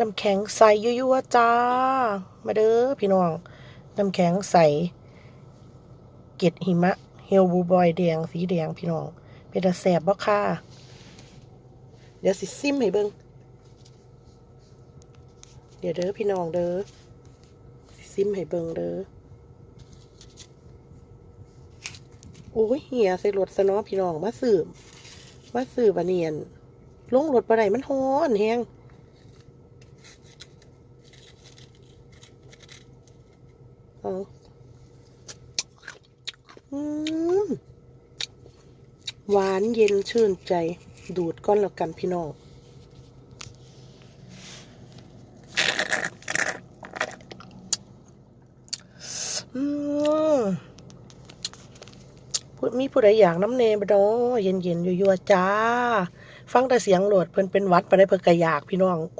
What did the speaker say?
น้ำแข็งใสยั่วๆจ้า มาเด้อพี่น้อง น้ำแข็งใส เกล็ดหิมะ เฮลบูบอยแดงสีแดงพี่น้อง เป็นตาแสบบ่ค่ะ เดี๋ยวสิซิมให้เบิ่งเดี๋ยวเด้อพี่น้องเด้อซิมให้เบิงเด้อโอ้ยเหียใส่รถซะเนาะพี่น้องมาสืบมาสืบอันเนียนลงรถบ่ได้มันฮ้อนแฮงเอาอืม หวานเย็นชื่นใจ ดูดก้อนแล้วกันพี่น้องอือมีผู้ใดอยากน้ำเนบดอเย็นๆอยู่ๆจ้า ฟังแต่เสียงโหลดเพิ่นเป็นวัดไปได้เพิ่นก็อยากพี่น้อง